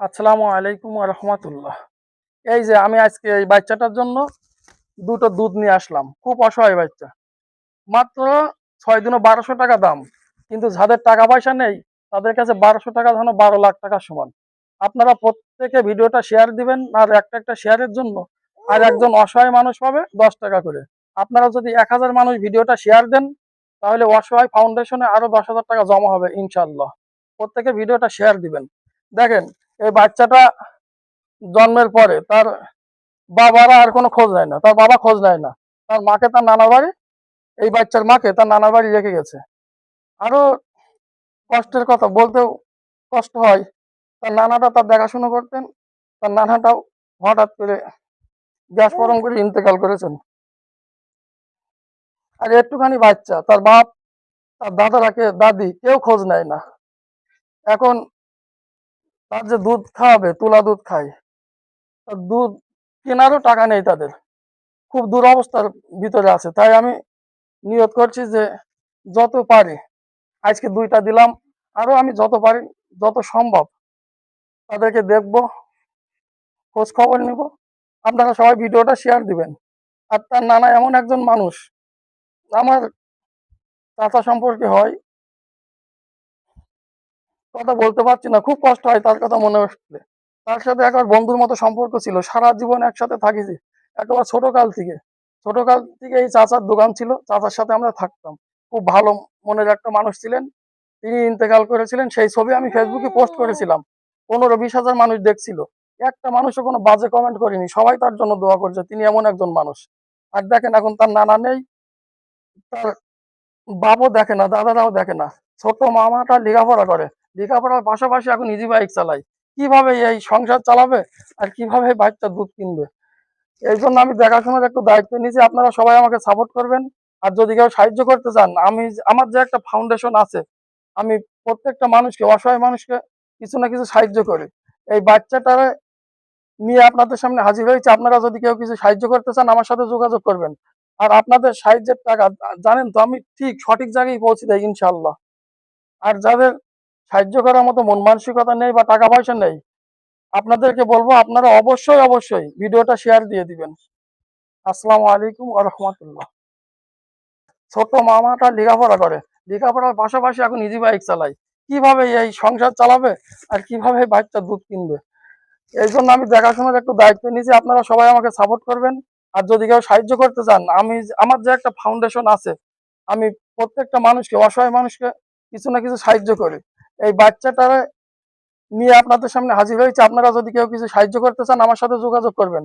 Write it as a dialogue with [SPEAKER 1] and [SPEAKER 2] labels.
[SPEAKER 1] আসসালামু আলাইকুম রহমতুল্লাহ। এই যে আমি আজকে এই বাচ্চাটার জন্য দুটো দুধ নিয়ে আসলাম। খুব অসহায় বাচ্চা। মাত্র ছয় দিনও বারোশো টাকা দাম। কিন্তু যাদের টাকা পয়সা নেই, তাদের কাছে বারোশো টাকা ধরো বারো লাখ টাকা সমান। আপনারা প্রত্যেকে ভিডিওটা শেয়ার দিবেন আর একটা একটা শেয়ারের জন্য আর একজন অসহায় মানুষ পাবে দশ টাকা করে। আপনারা যদি এক হাজার মানুষ ভিডিওটা শেয়ার দেন, তাহলে অসহায় ফাউন্ডেশনে আরও দশ হাজার টাকা জমা হবে ইনশাল্লাহ প্রত্যেকে ভিডিওটা শেয়ার দিবেন। দেখেন এই বাচ্চাটা জন্মের পরে তার বাবারা আর কোনো খোঁজ নেয় না, তার বাবা খোঁজ নেয় না। তার মাকে তার নানার বাড়ি, এই বাচ্চার মাকে তার নানার বাড়ি রেখে গেছে। আরও কষ্টের কথা, বলতেও কষ্ট হয়। তার নানাটা তার দেখাশুনো করতেন, তার নানাটাও হঠাৎ করে গ্যাস ফরম করে ইন্তেকাল করেছেন। আর একটুখানি বাচ্চা, তার বাপ, তার দাদারাকে, দাদি কেউ খোঁজ নেয় না। এখন তার যে দুধ খাওয়াবে, তুলা দুধ খায় দুধ কেনারও টাকা নেই তাদের। খুব দুরবস্থার ভিতরে আছে। তাই আমি নিয়ত করছি যে যত পারি, আজকে দুইটা দিলাম, আরও আমি যত পারি, যত সম্ভব তাদেরকে দেখব খোঁজ খবর নিব। আপনারা সবাই ভিডিওটা শেয়ার দিবেন। আর তার নানা এমন একজন মানুষ, আমার চাচা সম্পর্কে হয় কথা বলতে পারছি না, খুব কষ্ট হয় তার কথা মনে আসলে তার সাথে একবার বন্ধুর মতো সম্পর্ক ছিল, সারা জীবন একসাথে থাকিছি, একবার ছোট কাল থেকে। ছোট কাল থেকে এই চাচার দোকান ছিল, চাচার সাথে আমরা থাকতাম। খুব ভালো মনের একটা মানুষ ছিলেন, তিনি ইন্তেকাল করেছিলেন, সেই ছবি আমি ফেসবুকে পোস্ট করেছিলাম। পনেরো বিশ হাজার মানুষ দেখছিল। একটা মানুষও কোনো বাজে কমেন্ট করেনি, সবাই তার জন্য দোয়া করছে, তিনি এমন একজন মানুষ। আর দেখেন এখন তার নানা নেই, তার বাবও দেখে না দাদারাও দেখে না, ছোট মামাটা লেখাপড়া করে। লেখাপড়ার পাশাপাশি এখন ইজি বাইক চালাই। কীভাবে এই সংসার চালাবে আর কীভাবে বাচ্চা দুধ কিনবে? এই জন্য আমি দেখাশোনার একটু দায়িত্ব নিয়েছি। আপনারা সবাই আমাকে সাপোর্ট করবেন। আর যদি কেউ সাহায্য করতে চান, আমি আমার যে একটা ফাউন্ডেশন আছে, আমি প্রত্যেকটা মানুষকে, অসহায় মানুষকে কিছু না কিছু সাহায্য করি। এই বাচ্চাটারে নিয়ে আপনাদের সামনে হাজির হয়েছে। আপনারা যদি কেউ কিছু সাহায্য করতে চান, আমার সাথে যোগাযোগ করবেন। আর আপনাদের সাহায্যের টাকা, জানেন তো আমি ঠিক সঠিক জায়গায় পৌঁছে দেয় ইনশাল্লাহ আর যাদের সাহায্য করার মতো মন মানসিকতা নেই বা টাকা পয়সা নেই, আপনাদেরকে বলব আপনারা অবশ্যই অবশ্যই ভিডিওটা শেয়ার দিয়ে দিবেন। আসসালামু আলাইকুম রহমতুল্লাহ। ছোট মামাটা লেখাপড়া করে, লেখাপড়ার পাশাপাশি এখন ইজি বাইক চালায়। কীভাবে এই সংসার চালাবে আর কীভাবে বাচ্চা দুধ কিনবে? এই জন্য আমি দেখাশোনার একটু দায়িত্ব নিয়েছি, আপনারা সবাই আমাকে সাপোর্ট করবেন। আর যদি কেউ সাহায্য করতে চান, আমি আমার যে একটা ফাউন্ডেশন আছে, আমি প্রত্যেকটা মানুষকে, অসহায় মানুষকে কিছু না কিছু সাহায্য করি। এই বাচ্চাটার নিয়ে আপনাদের সামনে হাজির হয়েছে। আপনারা যদি কেউ কিছু সাহায্য করতে চান, আমার সাথে যোগাযোগ করবেন।